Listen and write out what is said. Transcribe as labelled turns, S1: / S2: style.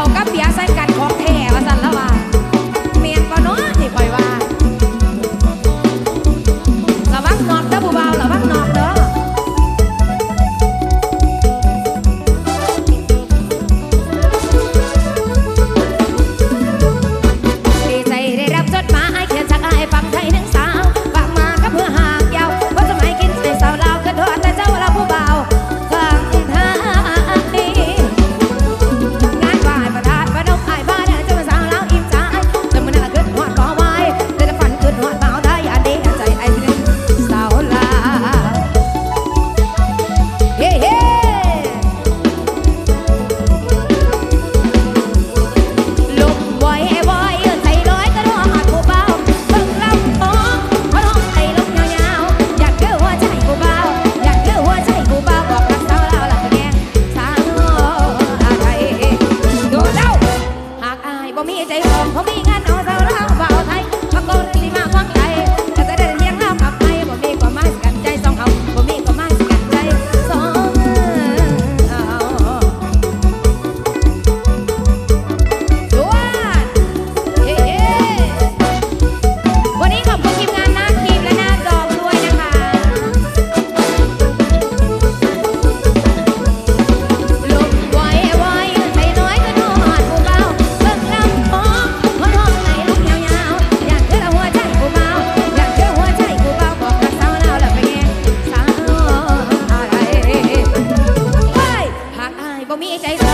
S1: ากัเบียใสกันของแท้ว่สันละว่าเมียนบ่เนาะที่อยว่าระวังนอกเด้อผู้บ่าวระวังนอกเด้อดีใจได้รับจดหมายเขียนจากอายฟังไทยหนึ่ง บ่มีใจของเขามีงานเอาซะ มีใจ